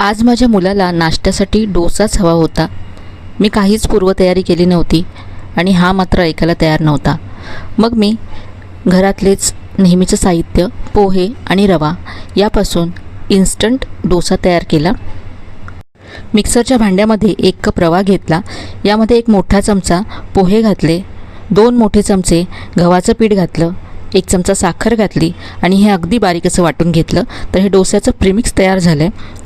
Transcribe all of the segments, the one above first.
आज माझ्या मुलाला नाश्त्यासाठी डोसाच हवा होता. मी काहीच पूर्वतयारी केली नव्हती आणि हा मात्र ऐकायला तयार नव्हता. मग मी घरातलेच नेहमीचं साहित्य पोहे आणि रवा यापासून इन्स्टंट डोसा तयार केला. मिक्सरच्या भांड्यामध्ये एक कप रवा घेतला. यामध्ये एक मोठा चमचा पोहे घातले. दोन मोठे चमचे गव्हाचं पीठ घातलं. एक चमचा साखर घातली आणि हे अगदी बारीक असं वाटून घेतलं. तर हे डोस्याचं प्रिमिक्स तयार झालं आहे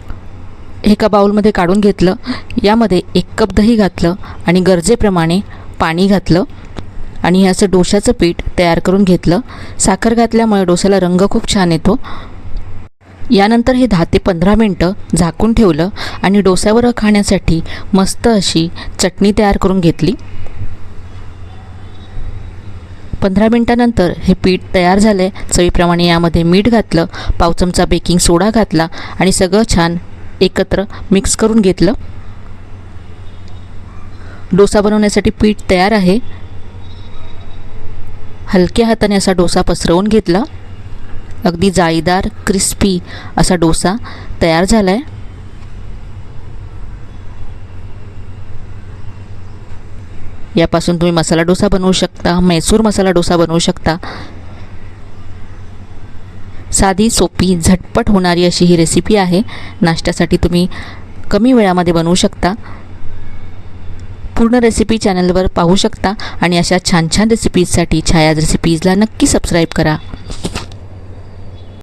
एका बाऊलमध्ये काढून घेतलं. यामध्ये एक कप दही घातलं आणि गरजेप्रमाणे पाणी घातलं आणि हे असं डोशाचं पीठ तयार करून घेतलं. साखर घातल्यामुळे डोसाला रंग खूप छान येतो. यानंतर हे दहा ते पंधरा मिनटं झाकून ठेवलं आणि डोस्यावर खाण्यासाठी मस्त अशी चटणी तयार करून घेतली. पंधरा मिनटानंतर हे पीठ तयार झालं आहे चवीप्रमाणे यामध्ये मीठ घातलं पाव चमचा बेकिंग सोडा घातला आणि सगळं छान एकत्र मिक्स करून घेतलं. डोसा बनवण्यासाठी पीठ तयार आहे. हलक्या हाताने असा डोसा पसरवून घेतला. अगदी जाळीदार क्रिस्पी असा डोसा तयार झाला आहे यापासून तुम्ही मसाला डोसा बनवू शकता मैसूर मसाला डोसा बनवू शकता. साधी सोपी झटपट होणारी अशी ही रेसिपी आहे. नाश्त्यासाठी तुम्ही कमी वेळामध्ये बनवू शकता. पूर्ण रेसिपी चॅनलवर पाहू शकता आणि अशा छान छान रेसिपीजसाठी छायाज रेसिपीजला नक्की सबस्क्राईब करा.